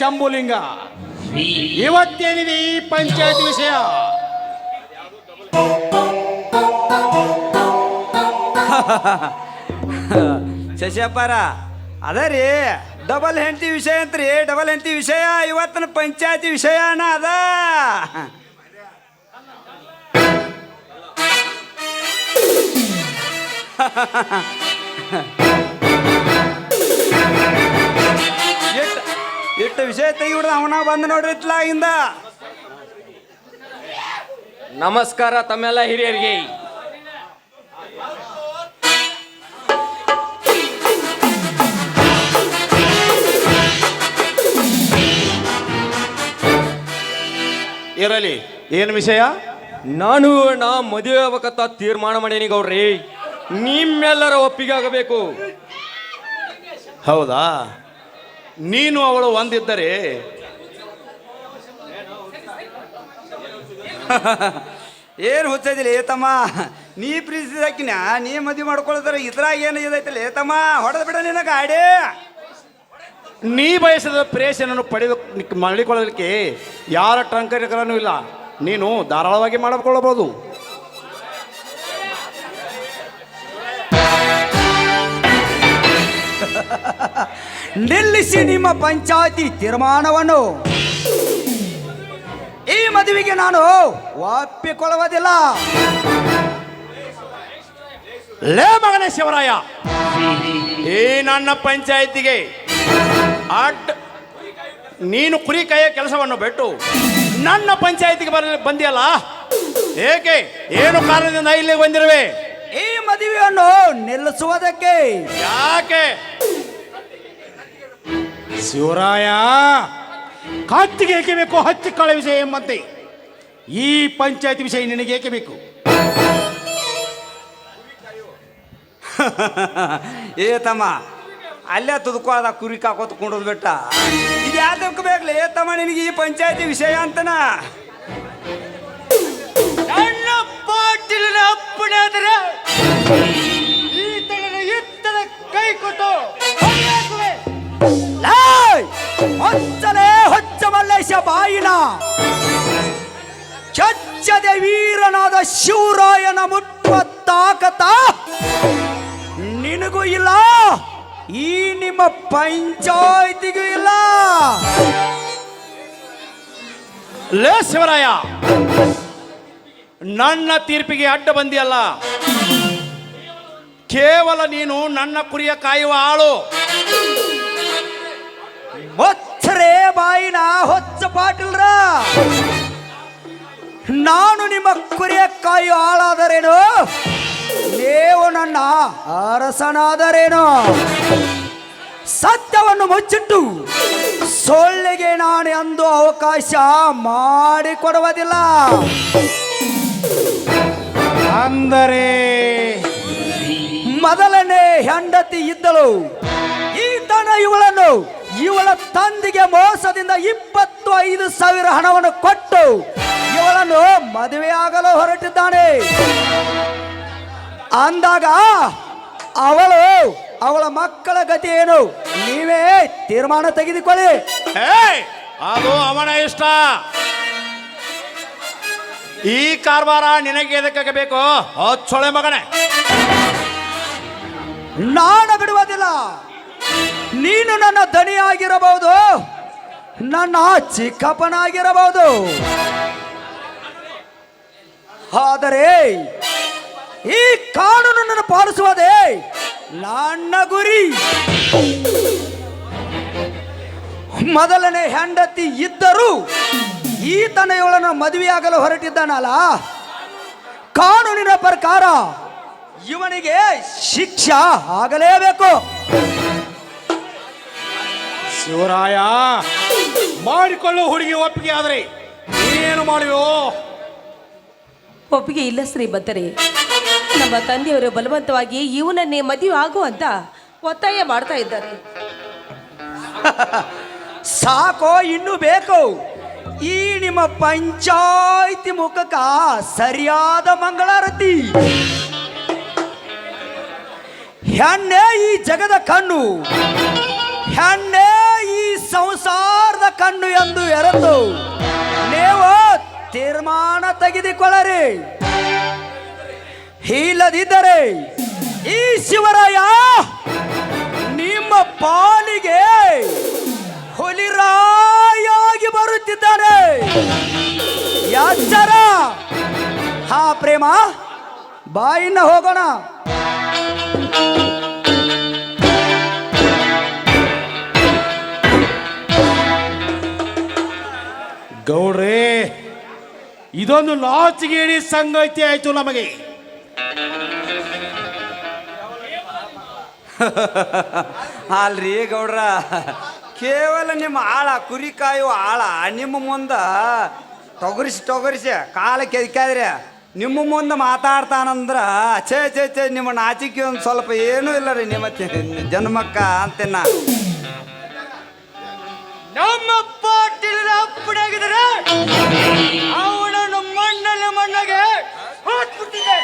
ಶಂಭುಲಿಂಗ. ಇವತ್ತೇನಿದೆ ಈ ಪಂಚಾಯತ್ ವಿಷಯ? ಶಶಿಯಪ್ಪಾರ, ಅದ ರೀ ಡಬಲ್ ಹೆಂಡತಿ ವಿಷಯ ಅಂತ್ರಿ ಡಬಲ್ ಹೆಂಡತಿ ವಿಷಯ, ಇವತ್ತಿನ ಪಂಚಾಯತಿ ವಿಷಯನ ಅದ. ಎಷ್ಟು ವಿಷಯ ತೆಗಿಬಿಡ್ದ ಅವನ ಬಂದು ನೋಡ್ರಿ ಇತ್ಲಾಗಿಂದ. ನಮಸ್ಕಾರ ತಮ್ಮೆಲ್ಲ ಹಿರಿಯರಿಗೆ. ಇರಲಿ ಏನು ವಿಷಯ? ನಾನು ನಾ ಮದುವೆ ಆಗ್ಬೇಕಂತ ತೀರ್ಮಾನ ಮಾಡೀನಿ ಗೌಡ್ರಿ. ನಿಮ್ಮೆಲ್ಲರ ಒಪ್ಪಿಗೆ ಆಗಬೇಕು. ಹೌದಾ? ನೀನು ಅವಳು ಒಂದಿದ್ದರೆ ಏನು ಹುಚ್ಚದಿಲ್ಲ ಏತಮ್ಮ? ನೀ ಪ್ರೀತಿಸಿದಕ್ಕಿನ ನೀ ಮದುವೆ ಮಾಡ್ಕೊಳ್ತಾರ ಇದ್ರಾಗ ಏನು ಇದೈತಲ್ಲ ಏತಮ್ಮ? ಹೊಡೆದು ಬಿಡ ನಿನ್ನ ಗಾಡಿ. ನೀ ಬಯಸಿದ ಪ್ರೇಷನನ್ನು ಪಡೆದು ಮಾಡಿಕೊಳ್ಳಲಿಕ್ಕೆ ಯಾರ ಟಂಕರಿಕರನೂ ಇಲ್ಲ. ನೀನು ಧಾರಾಳವಾಗಿ ಮಾಡಿಕೊಳ್ಳಬಹುದು. ನಿಲ್ಲಿಸಿ ನಿಮ್ಮ ಪಂಚಾಯತಿ ತೀರ್ಮಾನವನ್ನು. ಈ ಮದುವೆಗೆ ನಾನು ಒಪ್ಪಿಕೊಳ್ಳುವುದಿಲ್ಲ. ಲೇ ಮಗನೇ ಶಿವರಾಯ ಈ ನನ್ನ ಪಂಚಾಯತಿಗೆ ಅಡ್ಡ ನೀನು ಕುರಿ ಕೈಯ ಕೆಲಸವನ್ನು ಬಿಟ್ಟು ನನ್ನ ಪಂಚಾಯತಿಗೆ ಬರ ಬಂದಿಯಲ್ಲ? ಏಕೆ? ಏನು ಕಾರಣದಿಂದ ಇಲ್ಲಿಗೆ ಬಂದಿರುವೆ? ಈ ಮದುವೆಯನ್ನು ನಿಲ್ಲಿಸುವುದಕ್ಕೆ ಯಾಕೆ? ಶಿವರಾಯ ಕತ್ತಿಗೆ ಏಕೆ ಬೇಕು ಹತ್ತಿ ಕಾಳ ವಿಷಯ ಎಂಬಂತೆ. ಈ ಪಂಚಾಯತಿ ವಿಷಯ ನಿನಗೆ ಏಕೆ ಬೇಕು? ಏ ತಮ್ಮ ಅಲ್ಲೇ ತುದ್ಕೊಳ್ದ ಕುರಿ ಕಾಕೋತ್ ಕುಂಡದ್ ಬಿಟ್ಟ. ಇದು ಯಾವ್ದಕ್ಕೆ ಬೇಕಲ್ಲ ಏ ತಮ್ಮ ನಿನಗೆ ಈ ಪಂಚಾಯತಿ ವಿಷಯ ಅಂತನ? ಪಾಟೀಲಿನ ಅಪ್ಪಣೆ ಆದರೆ. ಹೊಚ್ಚಲೇ ಹೊಚ್ಚ ಮಲ್ಲೇಶ ಬಾಯಿನ ಚಚ್ಚದೆ ವೀರನಾದ ಶಿವರಾಯನ ಮುಟ್ಟುವ ತಾಕತ ನಿನಗೂ ಇಲ್ಲ, ಈ ನಿಮ್ಮ ಪಂಚಾಯತಿಗೂ ಇಲ್ಲ. ಲೇ ಶಿವರಾಯ, ನನ್ನ ತೀರ್ಪಿಗೆ ಅಡ್ಡ ಬಂದಿಯಲ್ಲ. ಕೇವಲ ನೀನು ನನ್ನ ಕುರಿಯ ಕಾಯುವ ಆಳು. ಬಾಯಿನ ಹೊಚ್ಚ ಪಾಟೀಲ್ರ. ನಾನು ನಿಮ್ಮ ಕುರಿಯ ಕಾಯಿ ಹಾಳಾದರೇನು ನೀವು ನನ್ನ ಅರಸನಾದರೇನು? ಸತ್ಯವನ್ನು ಮುಚ್ಚಿಟ್ಟು ಸೊಳ್ಳೆಗೆ ನಾನು ಎಂದು ಅವಕಾಶ ಮಾಡಿಕೊಡುವುದಿಲ್ಲ. ಅಂದರೆ? ಮೊದಲನೇ ಹೆಂಡತಿ ಇದ್ದಳು. ಈತನ ಇವಳನ್ನು ಇವಳ ತಂದೆಗೆ ಮೋಸದಿಂದ ಇಪ್ಪತ್ತು ಐದು ಸಾವಿರ ಹಣವನ್ನು ಕೊಟ್ಟು ಇವಳನ್ನು ಮದುವೆಯಾಗಲು ಹೊರಟಿದ್ದಾನೆ. ಅಂದಾಗ ಅವಳು ಅವಳ ಮಕ್ಕಳ ಗತಿ ಏನು? ನೀವೇ ತೀರ್ಮಾನ ತೆಗೆದುಕೊಳ್ಳಿ. ಅದು ಅವನ ಇಷ್ಟ. ಈ ಕಾರವಾರ ನಿನಗೆ ಎದಕ್ಕೆ ಬೇಕು ಹಚ್ಚೊಳೆ ಮಗನೇ. ನಾನು ಬಿಡುವುದಿಲ್ಲ. ನೀನು ನನ್ನ ದನಿಯಾಗಿರಬಹುದು ನನ್ನ ಚಿಕ್ಕಪ್ಪನಾಗಿರಬಹುದು ಆದರೆ ಈ ಕಾನೂನನ್ನು ಪಾಲಿಸುವುದೇ ನನ್ನ ಗುರಿ. ಮೊದಲನೇ ಹೆಂಡತಿ ಇದ್ದರೂ ಈತನ ಇವಳನ್ನು ಮದುವೆಯಾಗಲು ಹೊರಟಿದ್ದಾನಲ್ಲ. ಕಾನೂನಿನ ಪ್ರಕಾರ ಇವನಿಗೆ ಶಿಕ್ಷೆ ಆಗಲೇಬೇಕು. ಶಿವರಾಯ ಮಾಡಿಕೊಳ್ಳೋ ಹುಡುಗಿ ಒಪ್ಪಿಗೆ ಆದ್ರೆ ಏನು ಮಾಡುವೋ? ಒಪ್ಪಿಗೆ ಇಲ್ಲ ಶ್ರೀಮಂತರೇ. ನಮ್ಮ ತಂದೆಯವರು ಬಲವಂತವಾಗಿ ಇವನನ್ನೇ ಮದುವೆ ಆಗುವಂತ ಒತ್ತಾಯ ಮಾಡ್ತಾ ಇದ್ದಾರೆ. ಸಾಕೋ ಇನ್ನು ಬೇಕು. ಈ ನಿಮ್ಮ ಪಂಚಾಯಿತಿ ಮುಖಕ್ಕ ಸರಿಯಾದ ಮಂಗಳಾರತಿ. ಹೆಣ್ಣೆ ಈ ಜಗದ ಕಣ್ಣು. ಹೆಣ್ಣೆ ಸಂಸಾರದ ಕಣ್ಣು ಎಂದು ಎರೆದು ನೀವು ತೀರ್ಮಾನ ತೆಗೆದುಕೊಳ್ಳರಿ. ಇಲ್ಲದಿದ್ದರೆ ಈ ಶಿವರಾಯ ನಿಮ್ಮ ಪಾಲಿಗೆ ಹುಲಿರಾಯಾಗಿ ಬರುತ್ತಿದ್ದಾರೆ. ಯಾಚರ ಹಾ ಪ್ರೇಮ, ಬಾಯಿನ ಹೋಗೋಣ. ಗೌಡ್ರೇ, ಇದೊಂದು ನಾಚಿಗೇಡಿ ಸಂಗತಿ ಆಯ್ತು ನಮಗೆ. ಅಲ್ರಿ ಗೌಡ್ರ, ಕೇವಲ ನಿಮ್ಮ ಆಳ, ಕುರಿ ಕಾಯುವ ಆಳ, ನಿಮ್ಮ ಮುಂದ ತೊಗರಿಸಿ ತೊಗರಿಸಿ ಕಾಲ ಕೆದಕಾದ್ರೆ ನಿಮ್ಮ ಮುಂದೆ ಮಾತಾಡ್ತಾನಂದ್ರ ಛೇ ಛೇ ಛೇ, ನಿಮ್ಮ ನಾಚಿಕೆ ಒಂದು ಸ್ವಲ್ಪ ಏನೂ ಇಲ್ಲ ರೀ ನಿಮ್ಮ ಜನ್ಮಕ್ಕ ಅಂತೆನ್ನ. ಅವನನ್ನು ಮಣ್ಣಲ್ಲಿ ಮಣ್ಣಗೆ ಹಾಕ್ಬಿಟ್ಟಿದೆ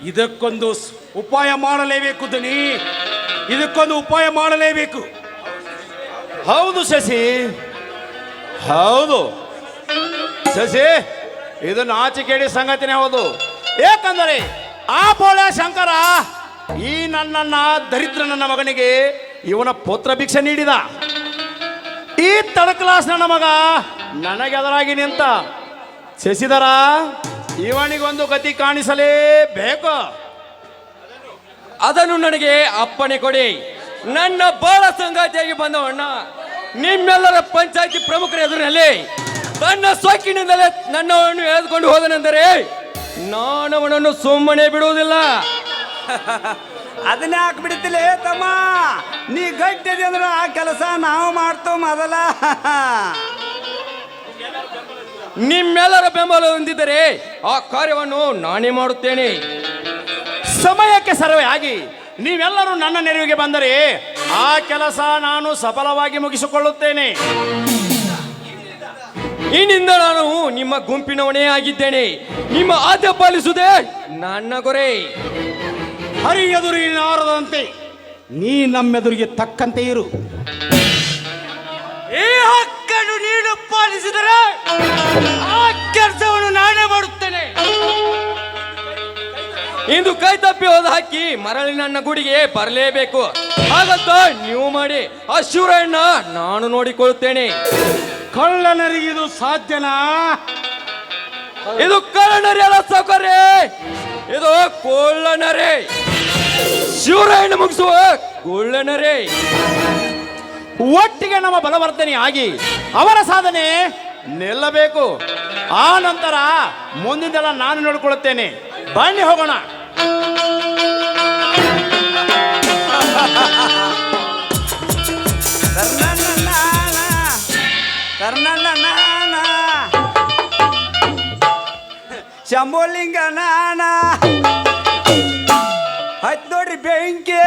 ಇದಕ್ಕೊಂದು ಸ್- ಉಪಾಯ ಮಾಡಲೇಬೇಕು ದನಿ. ಇದಕ್ಕೊಂದು ಉಪಾಯ ಮಾಡಲೇಬೇಕು. ಹೌದು ಶಶಿ. ಹೌದು. ಶಶಿ ಇದು ನಾಚಿಕೆಡಿ ಸಂಗತಿನೇ ಹೌದು. ಏಕೆಂದರೆ ಆ ಪೋಳೆ ಶಂಕರ, ಈ ನನ್ನನ್ನ ದರಿದ್ರ ನನ್ನ ಮಗನಿಗೆ ಇವನ ಪುತ್ರ ಭಿಕ್ಷೆ ನೀಡಿದ. ಈ ತಡ ಕ್ಲಾಸ್ ನನ್ನ ಮಗ ನನಗೆ ಅದರಾಗಿ ನಿಂತ ಶಶಿಧರ ಇವನಿಗೊಂದು ಗತಿ ಕಾಣಿಸಲೇಬೇಕು. ಅದನ್ನು ನನಗೆ ಅಪ್ಪಣೆ ಕೊಡಿ. ನನ್ನ ಬಾಳ ಸಂಗಾತಿಯಾಗಿ ಬಂದವಣ್ಣ, ನಿಮ್ಮೆಲ್ಲರ ಪಂಚಾಯತಿ ಪ್ರಮುಖರ ಎದುರಿನಲ್ಲಿ ತನ್ನ ಸೊಕ್ಕಿನಿಂದಲೇ ನನ್ನವನ್ನು ಎಳೆದುಕೊಂಡು ಹೋದನೆಂದರೆ ನಾನು ಅವನನ್ನು ಸುಮ್ಮನೆ ಬಿಡುವುದಿಲ್ಲ. ಅದನ್ನ ಯಾಕೆ ಹಾಕ್ಬಿಡ್ತಿಲ್ಲ ತಮ್ಮ? ನೀ ಗಟ್ಟಿದೆ ಅಂದ್ರೆ ಆ ಕೆಲಸ ನಾವು ಮಾಡ್ತೋ ಮೊದಲ. ನಿಮ್ಮೆಲ್ಲರ ಬೆಂಬಲ ಹೊಂದಿದ್ದರೆ ಆ ಕಾರ್ಯವನ್ನು ನಾನೇ ಮಾಡುತ್ತೇನೆ. ಸಮಯಕ್ಕೆ ಸರ್ವೆ ಆಗಿ ನೀವೆಲ್ಲರೂ ನನ್ನ ನೆರವಿಗೆ ಬಂದರೆ ಆ ಕೆಲಸ ನಾನು ಸಫಲವಾಗಿ ಮುಗಿಸಿಕೊಳ್ಳುತ್ತೇನೆ. ಇನ್ನಿಂದ ನಾನು ನಿಮ್ಮ ಗುಂಪಿನವನೇ ಆಗಿದ್ದೇನೆ. ನಿಮ್ಮ ಆದ್ಯ ಪಾಲಿಸುವುದೇ ನನ್ನ ಗೊರೆ ಹರಿ ಎದುರಿನಾರದಂತೆ ನೀ ನಮ್ಮೆದುರಿಗೆ ತಕ್ಕಂತೆ ಇರು. ಈ ಹಕ್ಕನ್ನು ನೀನು ಪಾಲಿಸಿದರೆ ಆ ಕೆಲಸವನ್ನು ನಾನೇ ಮಾಡುತ್ತೇನೆ. ಇಂದು ಕೈ ತಪ್ಪಿ ಹೋದ ಹಾಕಿ ಮರಳಿ ನನ್ನ ಗುಡಿಗೆ ಬರಲೇಬೇಕು. ಹಾಗಂತ ನೀವು ಮಾಡಿ ಆ ಶಿವರಣ್ಣ ನಾನು ನೋಡಿಕೊಳ್ಳುತ್ತೇನೆ. ಕಳ್ಳನರಿಗೆ ಇದು ಸಾಧ್ಯನಾ ಇದು ಕಳ್ಳನರಿ ಅಲ್ಲ ಸೌಕರ್ಯ. ಇದು ಕೊಳ್ಳನರೇ. ಶಿವರಾಯಣ ಮುಗಿಸುವ ಕೊಳ್ಳನರೇ. ಒಟ್ಟಿಗೆ ನಮ್ಮ ಬಲವರ್ಧನೆ ಆಗಿ ಅವರ ಸಾಧನೆ ನಿಲ್ಲಬೇಕು. ಆ ನಂತರ ಮುಂದಿನೆಲ್ಲ ನಾನು ನೋಡಿಕೊಳ್ಳುತ್ತೇನೆ. ಬನ್ನಿ ಹೋಗೋಣ. ಶಂಭೋಲಿಂಗ ನಾನ ಹತ್ ನೋಡ್ರಿ ಬೆಂಕಿ.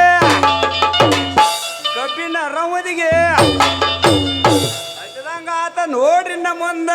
ಕಬ್ಬಿನ ರವದಿಗೆ. ಹಚ್ಚದಂಗ ಆತ ನೋಡ್ರಿ ನಮ್ಮ ಮುಂದ.